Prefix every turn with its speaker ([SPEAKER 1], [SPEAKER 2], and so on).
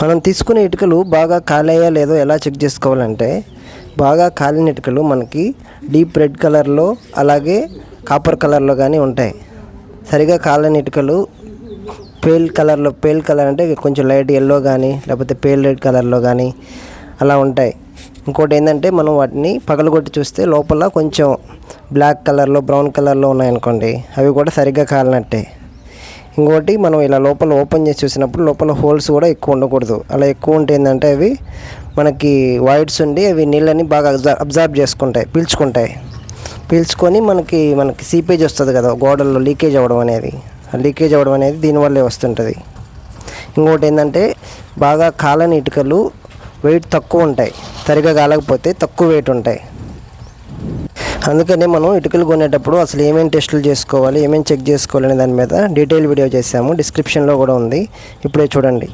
[SPEAKER 1] మనం తీసుకునే ఇటుకలు బాగా కాలేయా లేదో ఎలా చెక్ చేసుకోవాలంటే బాగా కాలిన ఇటుకలు మనకి డీప్ రెడ్ కలర్లో అలాగే కాపర్ కలర్లో కానీ ఉంటాయి. సరిగా కాలని ఇటుకలు పేల్ కలర్లో పేల్ కలర్ అంటే కొంచెం లైట్ ఎల్లో కానీ లేకపోతే పేల్ రెడ్ కలర్లో కానీ అలా ఉంటాయి. ఇంకోటి ఏంటంటే మనం వాటిని పగలగొట్టి చూస్తే లోపల కొంచెం బ్లాక్ కలర్లో బ్రౌన్ కలర్లో ఉన్నాయనుకోండి అవి కూడా సరిగ్గా కాలినట్టే. ఇంకోటి మనం ఇలా లోపల ఓపెన్ చేసి చూసినప్పుడు లోపల హోల్స్ కూడా ఎక్కువ ఉండకూడదు. అలా ఎక్కువ ఉంటే ఏంటంటే అవి మనకి వైడ్స్ ఉండి అవి నీళ్ళని బాగా అబ్జర్బ్ చేసుకుంటాయి పీల్చుకుంటాయి. పీల్చుకొని మనకి మనకి సీపేజ్ వస్తుంది కదా గోడల్లో లీకేజ్ అవ్వడం అనేది. లీకేజ్ అవ్వడం అనేది దీనివల్లే వస్తుంటుంది. ఇంకోటి ఏంటంటే బాగా కాలని ఇటుకలు వెయిట్ తక్కువ ఉంటాయి. సరిగా కాలకపోతే తక్కువ వెయిట్ ఉంటాయి. అందుకనే మనం ఇటుకలు కొనేటప్పుడు అసలు ఏమేమి టెస్టులు చేసుకోవాలి ఏమేమి చెక్ చేసుకోవాలి అనే దాని మీద డీటెయిల్ వీడియో చేశాము. డిస్క్రిప్షన్లో కూడా ఉంది. ఇప్పుడే చూడండి.